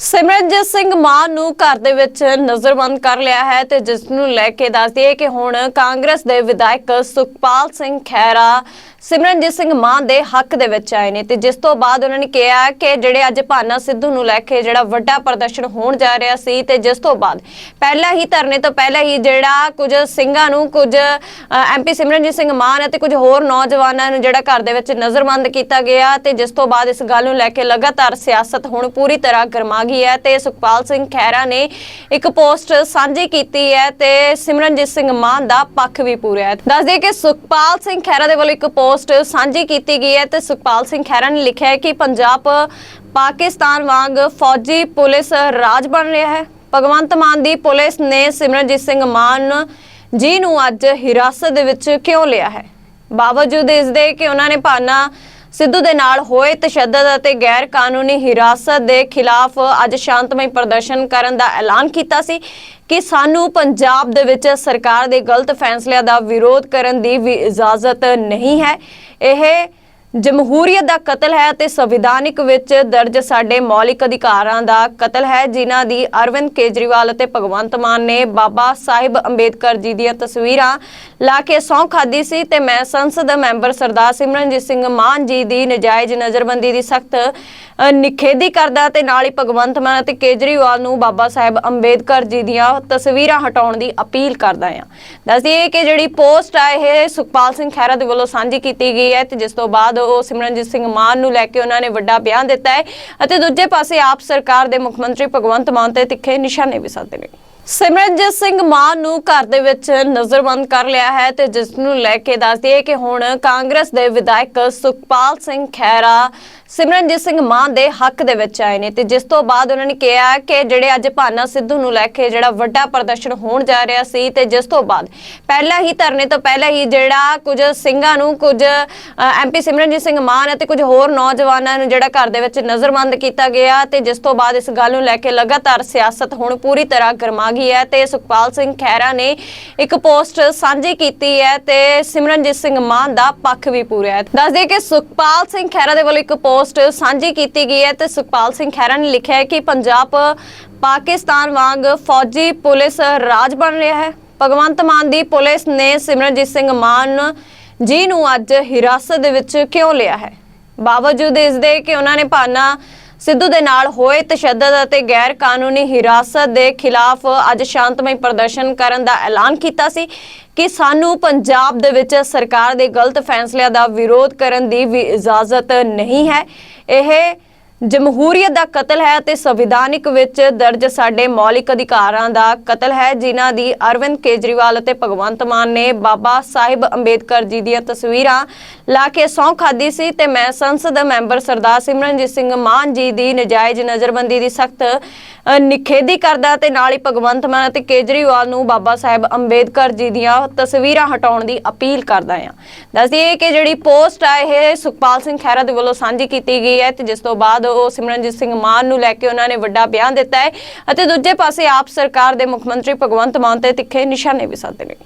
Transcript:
ਸਿਮਰਨਜੀਤ ਸਿੰਘ ਮਾਨ ਨੂੰ ਘਰ ਦੇ ਵਿੱਚ ਨਜ਼ਰਬੰਦ ਕਰ ਲਿਆ ਹੈ ਤੇ ਜਿਸ ਨੂੰ ਲੈ ਕੇ ਦੱਸਦੀ ਦਈਏ ਕਿ ਹੁਣ ਕਾਂਗਰਸ ਦੇ ਵਿਧਾਇਕ ਸੁਖਪਾਲ ਸਿੰਘ ਖੈਰਾ ਸਿਮਰਨਜੀਤ ਸਿੰਘ ਮਾਨ ਦੇ ਹੱਕ ਦੇ ਵਿੱਚ ਆਏ ਨੇ ਤੇ ਜਿਸ ਤੋਂ ਬਾਅਦ ਉਹਨਾਂ ਨੇ ਕਿਹਾ ਕਿ ਜਿਹੜੇ ਅੱਜ ਭਾਨਾ ਸਿੱਧੂ ਨੂੰ ਲੈ ਕੇ ਜਿਹੜਾ ਵੱਡਾ ਪ੍ਰਦਰਸ਼ਨ ਹੋਣ ਜਾ ਰਿਹਾ ਸੀ ਤੇ ਜਿਸ ਤੋਂ ਬਾਅਦ ਪਹਿਲਾਂ ਹੀ ਧਰਨੇ ਤੋਂ ਪਹਿਲਾਂ ਹੀ ਜਿਹੜਾ ਕੁਝ ਸਿੰਘਾਂ ਨੂੰ ਕੁਝ ਐਮਪੀ ਸਿਮਰਨਜੀਤ ਸਿੰਘ ਮਾਨ ਅਤੇ ਕੁਝ ਹੋਰ ਨੌਜਵਾਨਾਂ ਨੂੰ ਜਿਹੜਾ ਘਰ ਦੇ ਵਿੱਚ ਨਜ਼ਰਬੰਦ ਕੀਤਾ ਗਿਆ ਤੇ ਜਿਸ ਤੋਂ ਬਾਅਦ ਇਸ ਗੱਲ ਨੂੰ ਲੈ ਕੇ ਲਗਾਤਾਰ ਸਿਆਸਤ ਹੁਣ ਪੂਰੀ ਤਰ੍ਹਾਂ ਗਰਮਾ ਗਈ ਹੈ ਤੇ ਸੁਖਪਾਲ ਸਿੰਘ ਖਹਿਰਾ ਨੇ ਇੱਕ ਪੋਸਟ ਸਾਂਝੀ ਕੀਤੀ ਹੈ ਤੇ ਸਿਮਰਨਜੀਤ ਸਿੰਘ ਮਾਨ ਦਾ ਪੱਖ ਵੀ ਪੂਰਿਆ ਹੈ। ਦੱਸ ਦਈਏ ਕਿ ਸੁਖਪਾਲ ਸਿੰਘ ਖਹਿਰਾ ਦੇ ਵੱਲੋਂ ਇੱਕ ਪੋਸਟ ਸਾਂਝੀ ਕੀਤੀ ਗਈ ਹੈ ਤੇ ਸੁਖਪਾਲ ਸਿੰਘ ਖਹਿਰਾ ਨੇ ਲਿਖਿਆ ਹੈ ਕਿ ਪੰਜਾਬ, ਪਾਕਿਸਤਾਨ ਵਾਂਗ ਫੌਜੀ ਪੁਲਿਸ ਰਾਜ ਬਣ ਰਿਹਾ ਹੈ। ਭਗਵੰਤ ਮਾਨ ਦੀ ਪੁਲਿਸ ਨੇ ਸਿਮਰਨਜੀਤ ਸਿੰਘ ਮਾਨ ਜੀ ਨੂੰ ਅੱਜ ਹਿਰਾਸਤ ਦੇ ਵਿੱਚ ਕਿਉਂ ਲਿਆ ਹੈ? ਬਾਵਜੂਦ ਇਸ ਦੇ ਕਿ ਉਹਨਾਂ ਨੇ ਭਾਨਾ ਸਿੱਧੂ ਦੇ ਨਾਲ ਹੋਏ ਤਸ਼ੱਦਦ ਅਤੇ ਗੈਰ ਕਾਨੂੰਨੀ ਹਿਰਾਸਤ ਦੇ ਖਿਲਾਫ ਅੱਜ ਸ਼ਾਂਤਮਈ ਪ੍ਰਦਰਸ਼ਨ ਕਰਨ ਦਾ ਐਲਾਨ ਕੀਤਾ ਸੀ ਕਿ ਸਾਨੂੰ ਪੰਜਾਬ ਦੇ ਵਿੱਚ ਸਰਕਾਰ ਦੇ ਗਲਤ ਫੈਸਲਿਆਂ ਦਾ ਵਿਰੋਧ ਕਰਨ ਦੀ ਵੀ ਇਜਾਜ਼ਤ ਨਹੀਂ ਹੈ। ਇਹ ਜਮਹੂਰੀਅਤ ਦਾ ਕਤਲ ਹੈ ਤੇ ਸੰਵਿਧਾਨਿਕ ਵਿੱਚ ਦਰਜ ਸਾਡੇ ਮੌਲਿਕ ਅਧਿਕਾਰਾਂ ਦਾ ਕਤਲ ਹੈ, ਜਿਨ੍ਹਾਂ ਦੀ ਅਰਵਿੰਦ ਕੇਜਰੀਵਾਲ ਅਤੇ ਭਗਵੰਤ ਮਾਨ ਨੇ ਬਾਬਾ ਸਾਹਿਬ ਅੰਬੇਦਕਰ ਜੀ ਦੀਆਂ ਤਸਵੀਰਾਂ ਲਾ ਕੇ ਸਹੁੰ ਖਾਦੀ ਸੀ ਤੇ ਮੈਂ ਸੰਸਦ ਮੈਂਬਰ ਸਰਦਾਰ ਸਿਮਰਨਜੀਤ ਸਿੰਘ ਮਾਨ ਜੀ ਦੀ ਨਜਾਇਜ਼ ਨਜ਼ਰਬੰਦੀ ਦੀ ਸਖਤ ਨਿਖੇਧੀ ਕਰਦਾ ਤੇ ਨਾਲ ਹੀ ਭਗਵੰਤ ਮਾਨ ਅਤੇ ਕੇਜਰੀਵਾਲ ਨੂੰ ਬਾਬਾ ਸਾਹਿਬ ਅੰਬੇਦਕਰ ਜੀ ਦੀਆਂ ਤਸਵੀਰਾਂ ਹਟਾਉਣ ਦੀ ਅਪੀਲ ਕਰਦਾ ਆ ਦੱਸਦੀਏ ਕਿ ਜਿਹੜੀ ਪੋਸਟ ਆ, ਇਹ ਸੁਖਪਾਲ ਸਿੰਘ ਖਹਿਰਾ ਦੇ ਵੱਲੋਂ ਸਾਂਝੀ ਕੀਤੀ ਗਈ ਹੈ ਤੇ ਜਿਸ ਤੋਂ ਬਾਅਦ ਉਹ ਸਿਮਰਨਜੀਤ ਸਿੰਘ ਮਾਨ ਨੂੰ ਲੈ ਕੇ ਉਹਨਾਂ ਨੇ ਵੱਡਾ ਬਿਆਨ ਦਿੱਤਾ ਹੈ ਅਤੇ ਦੂਜੇ ਪਾਸੇ ਆਪ ਸਰਕਾਰ ਦੇ ਮੁੱਖ ਮੰਤਰੀ ਭਗਵੰਤ ਮਾਨ ਤੇ ਤਿੱਖੇ ਨਿਸ਼ਾਨੇ ਵੀ ਸਾਧੇ ਨੇ। ਸਿਮਰਨਜੀਤ ਸਿੰਘ ਮਾਨ ਨੂੰ ਘਰ ਦੇ ਵਿੱਚ ਨਜ਼ਰਬੰਦ ਕਰ ਲਿਆ ਹੈ ਤੇ ਜਿਸ ਨੂੰ ਲੈ ਕੇ ਦੱਸਦੀ ਦਈਏ ਕਿ ਹੁਣ ਕਾਂਗਰਸ ਦੇ ਵਿਧਾਇਕ ਸੁਖਪਾਲ ਸਿੰਘ ਖੈਰਾ ਸਿਮਰਨਜੀਤ ਸਿੰਘ ਮਾਨ ਦੇ ਹੱਕ ਦੇ ਵਿੱਚ ਆਏ ਨੇ ਤੇ ਜਿਸ ਤੋਂ ਬਾਅਦ ਉਹਨਾਂ ਨੇ ਕਿਹਾ ਕਿ ਜਿਹੜੇ ਅੱਜ ਭਾਨਾ ਸਿੱਧੂ ਨੂੰ ਲੈ ਕੇ ਜਿਹੜਾ ਵੱਡਾ ਪ੍ਰਦਰਸ਼ਨ ਹੋਣ ਜਾ ਰਿਹਾ ਸੀ ਤੇ ਜਿਸ ਤੋਂ ਬਾਅਦ ਪਹਿਲਾਂ ਹੀ ਧਰਨੇ ਤੋਂ ਪਹਿਲਾਂ ਹੀ ਜਿਹੜਾ ਕੁਝ ਸਿੰਘਾਂ ਨੂੰ ਕੁਝ ਐਮਪੀ ਸਿਮਰਨਜੀਤ ਸਿੰਘ ਮਾਨ ਅਤੇ ਕੁਝ ਹੋਰ ਨੌਜਵਾਨਾਂ ਨੂੰ ਜਿਹੜਾ ਘਰ ਦੇ ਵਿੱਚ ਨਜ਼ਰਬੰਦ ਕੀਤਾ ਗਿਆ ਤੇ ਜਿਸ ਤੋਂ ਬਾਅਦ ਇਸ ਗੱਲ ਨੂੰ ਲੈ ਕੇ ਲਗਾਤਾਰ ਸਿਆਸਤ ਹੁਣ ਪੂਰੀ ਤਰ੍ਹਾਂ ਗਰਮਾ ਗਈ ਹੈ ਤੇ ਸੁਖਪਾਲ ਸਿੰਘ ਖਹਿਰਾ ਨੇ ਇੱਕ ਪੋਸਟ ਸਾਂਝੀ ਕੀਤੀ ਹੈ ਤੇ ਸਿਮਰਨਜੀਤ ਸਿੰਘ ਮਾਨ ਦਾ ਪੱਖ ਵੀ ਪੂਰਿਆ ਹੈ। ਦੱਸ ਦਈਏ ਕਿ ਸੁਖਪਾਲ ਸਿੰਘ ਖਹਿਰਾ ਦੇ ਵੱਲੋਂ ਇੱਕ ਪੋਸਟ ਸਾਂਝੀ ਕੀਤੀ ਗਈ ਹੈ ਤੇ ਸੁਖਪਾਲ ਸਿੰਘ ਖਹਿਰਾ ਨੇ ਲਿਖਿਆ ਹੈ ਕਿ ਪੰਜਾਬ, ਪਾਕਿਸਤਾਨ ਵਾਂਗ ਫੌਜੀ ਪੁਲਿਸ ਰਾਜ ਬਣ ਰਿਹਾ ਹੈ। ਭਗਵੰਤ ਮਾਨ ਦੀ ਪੁਲਿਸ ਨੇ ਸਿਮਰਨਜੀਤ ਸਿੰਘ ਮਾਨ ਜੀ ਨੂੰ ਅੱਜ ਹਿਰਾਸਤ ਦੇ ਵਿੱਚ ਕਿਉਂ ਲਿਆ ਹੈ? ਬਾਵਜੂਦ ਇਸ ਦੇ ਕਿ ਉਹਨਾਂ ਨੇ ਭਾਨਾ ਸਿੱਧੂ ਦੇ ਨਾਲ ਹੋਏ ਤਸ਼ੱਦਦ ਅਤੇ ਗੈਰ ਕਾਨੂੰਨੀ ਹਿਰਾਸਤ ਦੇ ਖਿਲਾਫ ਅੱਜ ਸ਼ਾਂਤਮਈ ਪ੍ਰਦਰਸ਼ਨ ਕਰਨ ਦਾ ਐਲਾਨ ਕੀਤਾ ਸੀ ਕਿ ਸਾਨੂੰ ਪੰਜਾਬ ਦੇ ਵਿੱਚ ਸਰਕਾਰ ਦੇ ਗਲਤ ਫੈਸਲਿਆਂ ਦਾ ਵਿਰੋਧ ਕਰਨ ਦੀ ਵੀ ਇਜਾਜ਼ਤ ਨਹੀਂ ਹੈ। ਇਹ ਜਮਹੂਰੀਅਤ ਦਾ ਕਤਲ ਹੈ ਤੇ ਸੰਵਿਧਾਨਿਕ ਵਿੱਚ ਦਰਜ ਸਾਡੇ ਮੌਲਿਕ ਅਧਿਕਾਰਾਂ ਦਾ ਕਤਲ ਹੈ, ਜਿਨ੍ਹਾਂ ਦੀ ਅਰਵਿੰਦ ਕੇਜਰੀਵਾਲ ਅਤੇ ਭਗਵੰਤ ਮਾਨ ਨੇ ਬਾਬਾ ਸਾਹਿਬ ਅੰਬੇਦਕਰ ਜੀ ਦੀਆਂ ਤਸਵੀਰਾਂ ਲਾ ਕੇ ਸਹੁੰ ਖਾਦੀ ਸੀ ਤੇ ਮੈਂ ਸੰਸਦ ਮੈਂਬਰ ਸਰਦਾਰ ਸਿਮਰਨਜੀਤ ਸਿੰਘ ਮਾਨ ਜੀ ਦੀ ਨਜਾਇਜ਼ ਨਜ਼ਰਬੰਦੀ ਦੀ ਸਖਤ ਨਿਖੇਧੀ ਕਰਦਾ ਤੇ ਨਾਲ ਹੀ ਭਗਵੰਤ ਮਾਨ ਅਤੇ ਕੇਜਰੀਵਾਲ ਨੂੰ ਬਾਬਾ ਸਾਹਿਬ ਅੰਬੇਦਕਰ ਜੀ ਦੀਆਂ ਤਸਵੀਰਾਂ ਹਟਾਉਣ ਦੀ ਅਪੀਲ ਕਰਦਾ ਆ ਦੱਸਦੀਏ ਕਿ ਜਿਹੜੀ ਪੋਸਟ ਆ, ਇਹ ਸੁਖਪਾਲ ਸਿੰਘ ਖਹਿਰਾ ਦੇ ਵੱਲੋਂ ਸਾਂਝੀ ਕੀਤੀ ਗਈ ਹੈ ਤੇ ਜਿਸ ਤੋਂ ਬਾਅਦ ਉਹ ਸਿਮਰਨਜੀਤ ਸਿੰਘ ਮਾਨ ਨੂੰ ਲੈ ਕੇ ਉਹਨਾਂ ਨੇ ਵੱਡਾ ਬਿਆਨ ਦਿੱਤਾ ਹੈ ਅਤੇ ਦੂਜੇ ਪਾਸੇ ਆਪ ਸਰਕਾਰ ਦੇ ਮੁੱਖ ਮੰਤਰੀ ਭਗਵੰਤ ਮਾਨ ਤੇ ਤਿੱਖੇ ਨਿਸ਼ਾਨੇ ਵੀ ਸਾਧੇ ਨੇ।